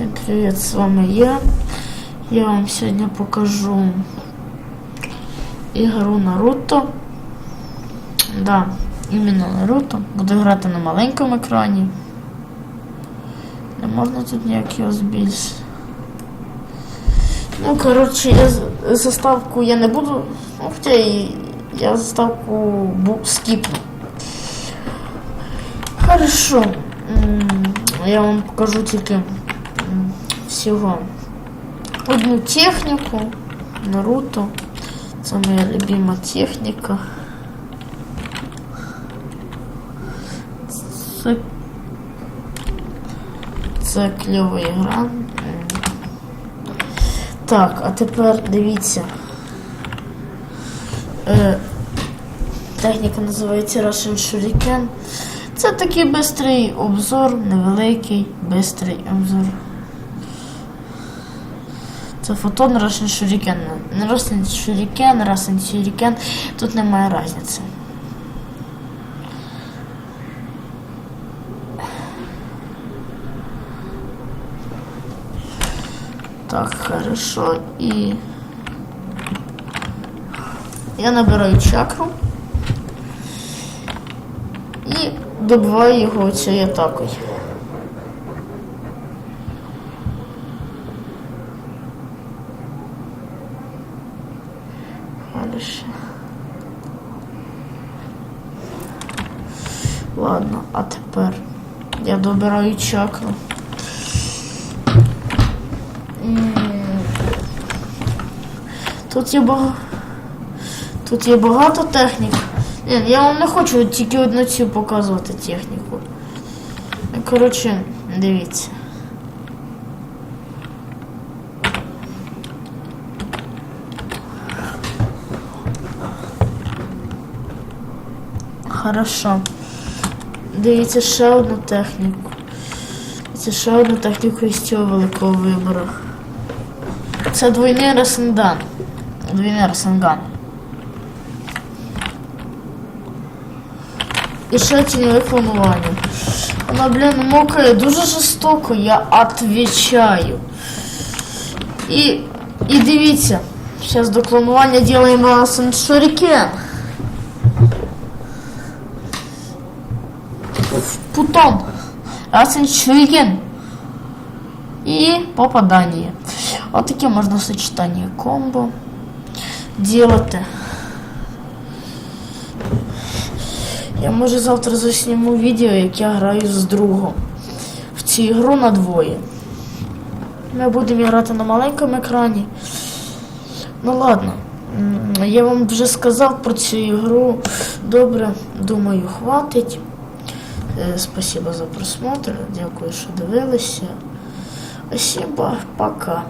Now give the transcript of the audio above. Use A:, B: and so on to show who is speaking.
A: Всем привет, с вами я. Я вам сегодня покажу игру Наруто. Да, именно Наруто. Буду грати на маленькому екрані. Не можна тут ніяк його. Ну, коротше, я заставку я не буду. Ну, хоча і я заставку скіпну. Хорошо. Я вам покажу тільки всього одну техніку Наруто. Це моя любима техніка. Це, це кльова ігра. Так, а тепер дивіться. Е, техніка називається Russian Shuriken. Це такий бистрий обзор, невеликий, бистрий обзор. Це фотон Russian Shuriken. Russian Shuriken, Russian Shuriken. Тут немає різниці. Так, хорошо. І я набираю чакру і добиваю його цією атакою. Хорошо. Ладно, а тепер я добираю чакру. Тут є багато. Тут є багато технік. Ні, я вам не хочу тільки одну цю показувати техніку. Коротше, дивіться. Хорошо. Дивіться ще одну техніку. Це ще одну техніку із цього великого вибору. Це двойний Расендан. Двойний Расенган. І ще тіньове клонування. Вона, блін, мокає дуже жорстоко, я отвечаю. І, і дивіться, зараз до клонування ділаємо сенсорікен. Путон. Расен Шурикен. И попадание. Вот таке можна сочетання комбо делати. Я може завтра засніму відео, як я граю з другом в цю ігру на двоє. Ми будемо грати на маленькому екрані. Ну ладно. Я вам вже сказав про цю ігру. Добре, думаю, хватить. Е, Спасибо за просмотр. Дякую, що дивилися. Спасибо, пока.